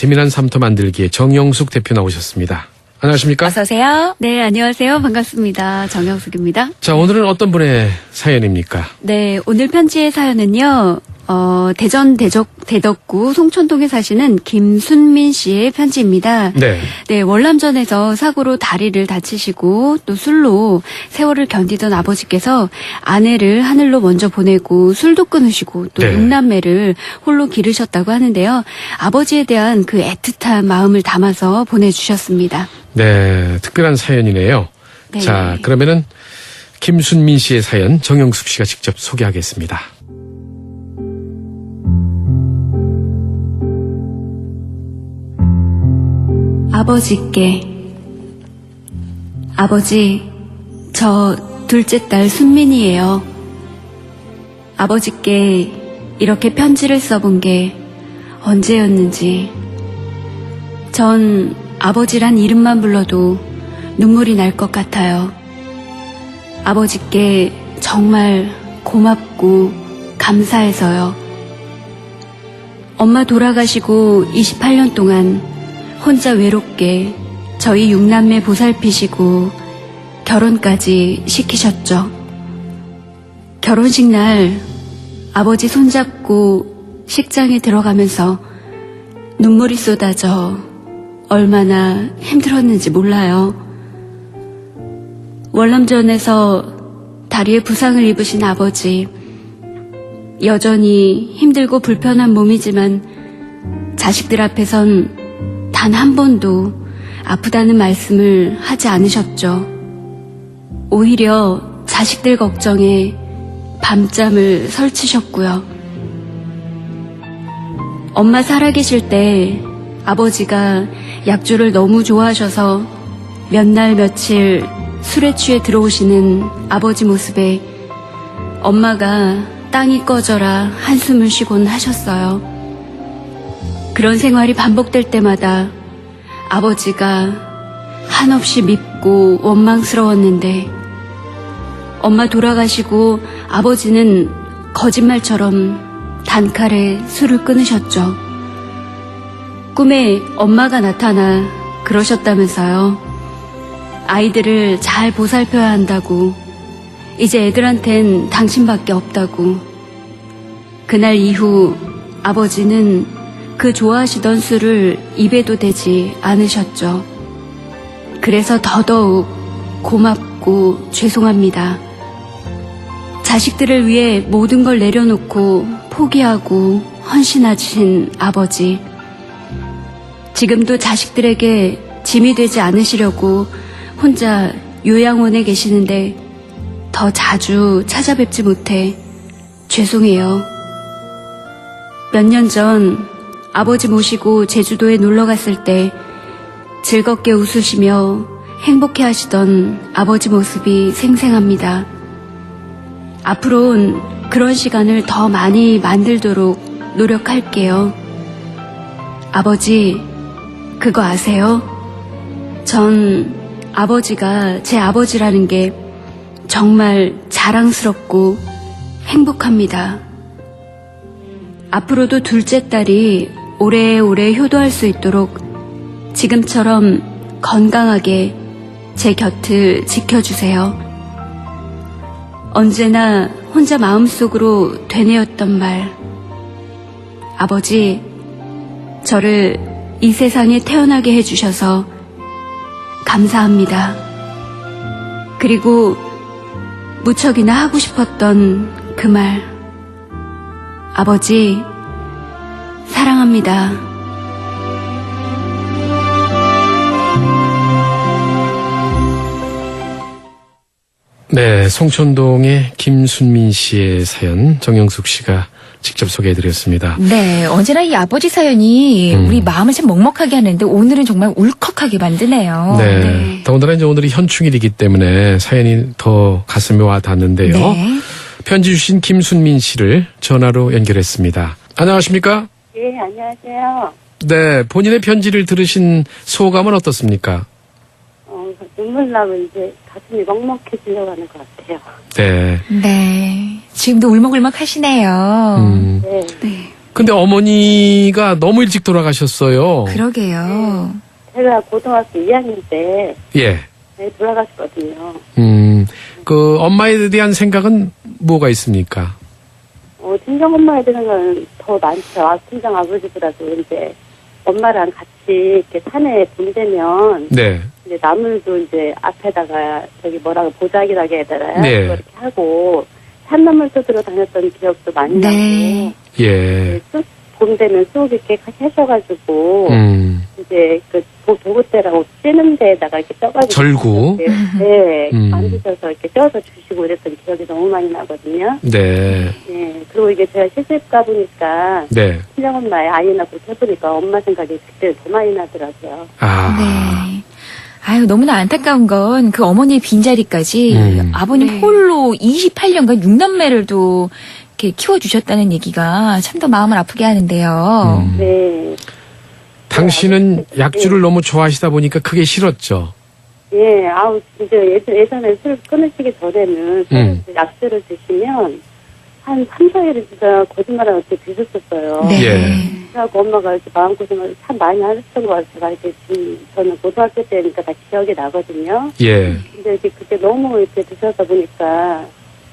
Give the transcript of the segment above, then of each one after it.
재미난 삶터 만들기의 정영숙 대표 나오셨습니다. 안녕하십니까? 어서 오세요. 네, 안녕하세요. 반갑습니다. 정영숙입니다. 자, 오늘은 어떤 분의 사연입니까? 네, 오늘 편지의 사연은요, 어, 대전 대적, 대덕구 송천동에 사시는 김순민 씨의 편지입니다. 네. 네, 월남전에서 사고로 다리를 다치시고 또 술로 세월을 견디던 아버지께서 아내를 하늘로 먼저 보내고 술도 끊으시고 또 네. 육남매를 홀로 기르셨다고 하는데요. 아버지에 대한 그 애틋한 마음을 담아서 보내주셨습니다. 네, 특별한 사연이네요. 네. 자, 그러면은 김순민 씨의 사연 정영숙 씨가 직접 소개하겠습니다. 아버지께 아버지 저 둘째 딸 순민이에요. 아버지께 이렇게 편지를 써본 게 언제였는지 전 아버지란 이름만 불러도 눈물이 날 것 같아요. 아버지께 정말 고맙고 감사해서요. 엄마 돌아가시고 28년 동안 혼자 외롭게 저희 육남매 보살피시고 결혼까지 시키셨죠. 결혼식 날 아버지 손잡고 식장에 들어가면서 눈물이 쏟아져 얼마나 힘들었는지 몰라요. 월남전에서 다리에 부상을 입으신 아버지, 여전히 힘들고 불편한 몸이지만 자식들 앞에선 단 한 번도 아프다는 말씀을 하지 않으셨죠. 오히려 자식들 걱정에 밤잠을 설치셨고요. 엄마 살아계실 때 아버지가 약주를 너무 좋아하셔서 몇 날 며칠 술에 취해 들어오시는 아버지 모습에 엄마가 땅이 꺼져라 한숨을 쉬곤 하셨어요. 그런 생활이 반복될 때마다 아버지가 한없이 밉고 원망스러웠는데 엄마 돌아가시고 아버지는 거짓말처럼 단칼에 술을 끊으셨죠. 꿈에 엄마가 나타나 그러셨다면서요. 아이들을 잘 보살펴야 한다고. 이제 애들한텐 당신밖에 없다고. 그날 이후 아버지는 그 좋아하시던 술을 입에도 대지 않으셨죠. 그래서 더더욱 고맙고 죄송합니다. 자식들을 위해 모든 걸 내려놓고 포기하고 헌신하신 아버지. 지금도 자식들에게 짐이 되지 않으시려고 혼자 요양원에 계시는데 더 자주 찾아뵙지 못해 죄송해요. 몇 년 전 아버지 모시고 제주도에 놀러 갔을 때 즐겁게 웃으시며 행복해 하시던 아버지 모습이 생생합니다. 앞으로는 그런 시간을 더 많이 만들도록 노력할게요. 아버지, 그거 아세요? 전 아버지가 제 아버지라는 게 정말 자랑스럽고 행복합니다. 앞으로도 둘째 딸이 오래오래 효도할 수 있도록 지금처럼 건강하게 제 곁을 지켜주세요. 언제나 혼자 마음속으로 되뇌었던 말. 아버지, 저를 이 세상에 태어나게 해주셔서 감사합니다. 그리고 무척이나 하고 싶었던 그 말. 아버지, 사랑합니다. 네, 송천동의 김순민 씨의 사연 정영숙 씨가 직접 소개해드렸습니다. 네, 언제나 이 아버지 사연이 음. 우리 마음을 참 먹먹하게 하는데 오늘은 정말 울컥하게 만드네요. 네, 네. 더군다나 이제 오늘이 현충일이기 때문에 사연이 더 가슴에 와 닿는데요. 네. 편지 주신 김순민 씨를 전화로 연결했습니다. 안녕하십니까? 예, 안녕하세요. 네, 본인의 편지를 들으신 소감은 어떻습니까? 어, 눈물 나면 이제 가슴이 먹먹해지려고 하는 것 같아요. 네, 네. 지금도 울먹울먹 하시네요. 음, 네. 네. 근데 어머니가 너무 일찍 돌아가셨어요. 그러게요. 제가 고등학교 2학년 때 예. 네, 돌아가셨거든요. 음, 그 엄마에 대한 생각은 뭐가 있습니까? 어, 친정 엄마에 대한 건더 많죠. 아, 친정 아버지보다도 이제 엄마랑 같이 이렇게 산에 봄되면 네. 이제 나물도 이제 앞에다가 저기 뭐라고 보자기라고 해야 되나요? 네. 그거 이렇게 하고 산나물 뜯으러 다녔던 기억도 많이 네. 나고 예. 쑥, 봄 되면 쑥 이렇게 하셔가지고 음, 이제 그 도- 도구대라고 찌는 데에다가 이렇게 떠가지고 절구. 이렇게, 네 음. 만드셔서 이렇게 쪄서 주시고 이랬던 기억이 너무 많이 나거든요. 네. 네 그리고 이게 제가 시집 가보니까 네. 친정 엄마의 아이 낳고 해보니까 엄마 생각이 그때 더 많이 나더라고요. 아. 네. 아유, 너무나 안타까운 건 그 어머니의 빈자리까지 음. 아버님 네. 홀로 28년간 6남매를 또 이렇게 키워주셨다는 얘기가 참 더 마음을 아프게 하는데요. 음. 네. 당신은 약주를 너무 좋아하시다 보니까 그게 싫었죠. 예, 아우, 이제 예전, 예전에 술 끊으시기 전에는 술 음. 약주를 드시면 한 3, 4일은 진짜 거짓말을 어떻게 드셨었어요. 네. 예. 그래갖고 엄마가 이렇게 마음고생을 참 많이 하셨던 것 같아요. 이제 지금 저는 고등학교 때니까 다 기억이 나거든요. 예. 근데 이제 그때 너무 이렇게 드셔서 보니까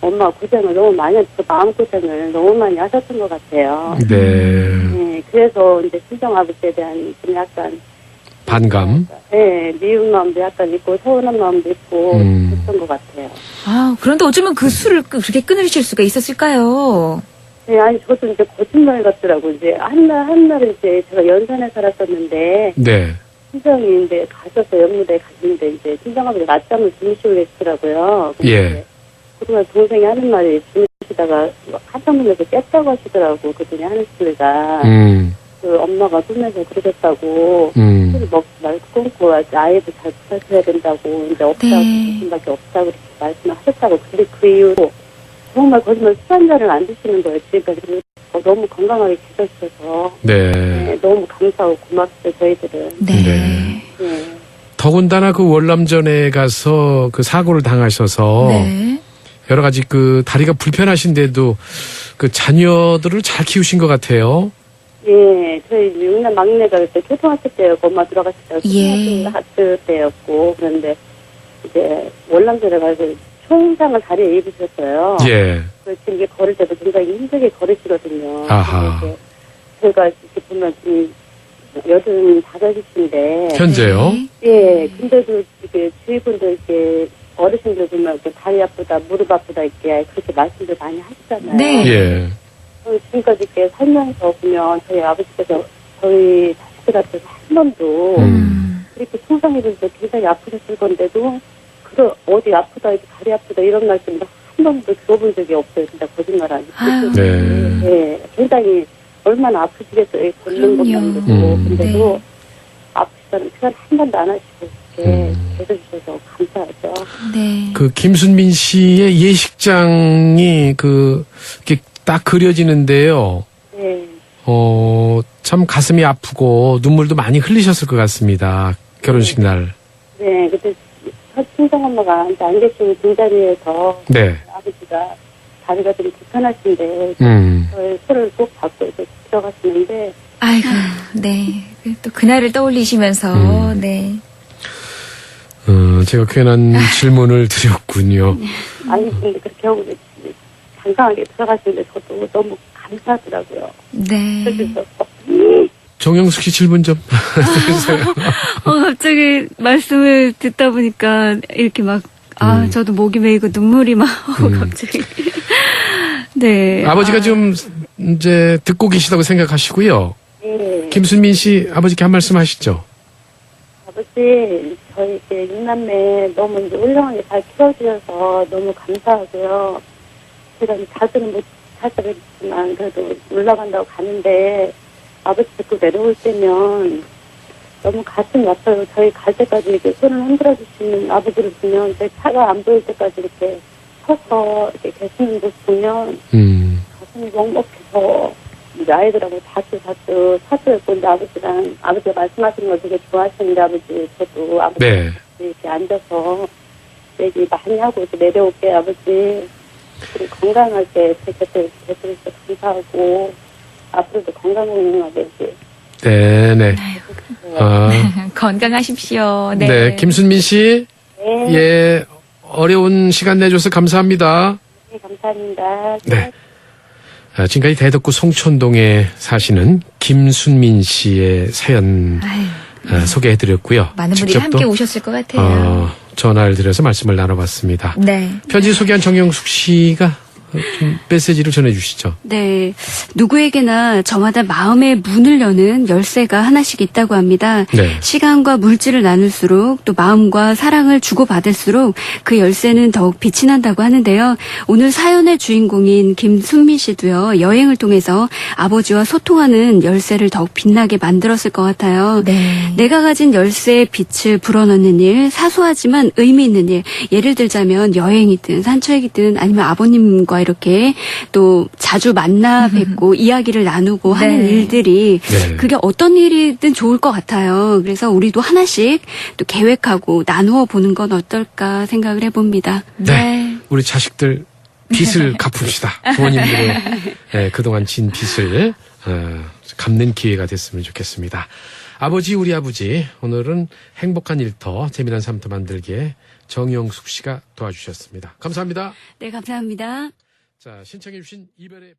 엄마 고생을 너무 많이, 그 마음고생을 너무 많이 하셨던 것 같아요. 네. 네, 그래서 이제 친정 아버지에 대한 좀 약간 반감. 네, 미운 마음도 약간 있고 서운한 마음도 있고 음. 그랬던 것 같아요. 아, 그런데 어쩌면 그 술을 끄- 그렇게 끊으실 수가 있었을까요? 네, 아니 저도 이제 거짓말 같더라고 이제 한날 한날 이제 제가 연산에 살았었는데 네. 친정이 이제 가셔서 연무대에 갔는데 이제 친정아버지 낮잠을 주무시고 계시더라고요. 근데 예. 이제 그동안 동생이 하는 말이 주무 시다가 한참 문에서 깼다고 하시더라고 그분이 하는 소리가 음. 그 엄마가 꿈에서 그러셨다고 음. 술을 먹지 말고 끊고 아이도 잘 부탁해야 된다고 이제 없다고 네. 정신밖에 없다고 이렇게 말씀을 하셨다고 근데 그 이후로 정말 거짓말 술한 잔을 안 드시는 거예요 지금까지 어, 너무 건강하게 계셔주셔서 네. 네, 너무 감사하고 고맙어요 저희들은 네. 네. 네. 더군다나 그 월남전에 가서 그 사고를 당하셔서 네. 여러 가지 그 다리가 불편하신데도 그 자녀들을 잘 키우신 것 같아요. 예, 저희 육남 막내가 그때 초등학교 때였고 엄마 들어갔을 때가 예. 초등학교 학교 때였고 그런데 이제 월남전에 가서 총상을 다리에 입으셨어요. 예. 그래서 이게 걸을 때도 굉장히 힘들게 걸으시거든요. 아하. 제가 이렇게 보면 지금 여든 다섯이신데, 현재요? 네. 예, 근데도 이게 주위분들 이렇게 어르신들 보면 이렇게 다리 아프다, 무릎 아프다 이렇게 그렇게 말씀들 많이 하시잖아요. 네. 예. 어, 지금까지 이렇게 살면서 보면 저희 아버지께서 저희 자식들한테 한 번도 음. 음. 그렇게 충성해줘서 굉장히 아프셨을 건데도 그 어디 아프다, 이렇게 다리 아프다 이런 말씀 한 번도 들어본 적이 없어요. 진짜 거짓말 아니고. 네. 네, 굉장히 얼마나 아프시겠어요. 걷는. 것만으로도. 음. 근데도 네. 아프시다는 표현 한 번도 안 하시고 이렇게 음. 해주셔서 감사하죠. 네. 그 김순민 씨의 예식장이 그 이렇게 딱 그려지는데요. 네. 어, 참 가슴이 아프고 눈물도 많이 흘리셨을 것 같습니다. 결혼식 날. 네, 그때 첫 친정 엄마가 이제 안 계신 빈자리에서 네. 아버지가 다리가 좀 불편하신데 음. 저의 손을 꼭 잡고 이렇게 들어갔는데 아이고, 네. 또 그날을 떠올리시면서, 음. 네. 어, 제가 괜한 질문을 드렸군요. 아니 근데 그렇게 하고 당당하게 들어가시는데 저도 너무 감사하더라고요. 네. 그래서 정영숙 씨 질문 좀 해주세요. 어, 갑자기 말씀을 듣다 보니까 이렇게 막, 아, 음. 저도 목이 메이고 눈물이 막, 어, 음. 갑자기. 네. 아버지가 아, 지금 이제 듣고 계시다고 생각하시고요. 예. 김순민 씨 아버지께 한 말씀 하시죠. 아버지, 저희 이제 육남매 너무 이제 훌륭하게 잘 키워주셔서 너무 감사하고요. 제가 자주는 못 찾아뵙지만 그래도 올라간다고 가는데 아버지 듣고 내려올 때면 너무 가슴이 아파요. 저희 갈 때까지 이렇게 손을 흔들어 주시는 아버지를 보면 제 차가 안 보일 때까지 이렇게 서서 이렇게 계시는 모습 보면 음. 가슴이 먹먹해서 이제 아이들하고 자주 자주 사주했고 이제 아버지랑 아버지가 말씀하시는 걸 되게 좋아하시는데 아버지 저도 아버지 네. 이렇게 앉아서 얘기 많이 하고 이렇게 내려올게 아버지 그리고 건강하게 제 곁에 계셔서 감사하고 앞으로도 건강하게 이제 네네. 아, 건강하십시오. 네. 네. 김순민 씨, 네, 예, 어려운 시간 내줘서 감사합니다. 네, 감사합니다. 네. 아, 지금까지 대덕구 송촌동에 사시는 김순민 씨의 사연 아유, 아, 소개해드렸고요. 많은 분들이 함께 또, 오셨을 것 같아요. 어, 전화를 드려서 말씀을 나눠봤습니다. 네. 편지 소개한 정영숙 씨가 좀 메시지를 전해주시죠. 네. 누구에게나 저마다 마음의 문을 여는 열쇠가 하나씩 있다고 합니다. 네. 시간과 물질을 나눌수록 또 마음과 사랑을 주고받을수록 그 열쇠는 더욱 빛이 난다고 하는데요. 오늘 사연의 주인공인 김순미 씨도요. 여행을 통해서 아버지와 소통하는 열쇠를 더욱 빛나게 만들었을 것 같아요. 네. 내가 가진 열쇠의 빛을 불어넣는 일, 사소하지만 의미 있는 일. 예를 들자면 여행이든 산책이든 아니면 아버님과 이렇게 또 자주 만나 뵙고 이야기를 나누고 하는 네. 일들이 네. 그게 어떤 일이든 좋을 것 같아요. 그래서 우리도 하나씩 또 계획하고 나누어 보는 건 어떨까 생각을 해봅니다. 네. 우리 자식들 빚을 갚읍시다. 부모님들의 예, 그동안 진 빚을 어, 갚는 기회가 됐으면 좋겠습니다. 아버지 우리 아버지 오늘은 행복한 일터 재미난 삶터 만들기에 정영숙 씨가 도와주셨습니다. 감사합니다. 네, 감사합니다. 자 신청해 주신 이별의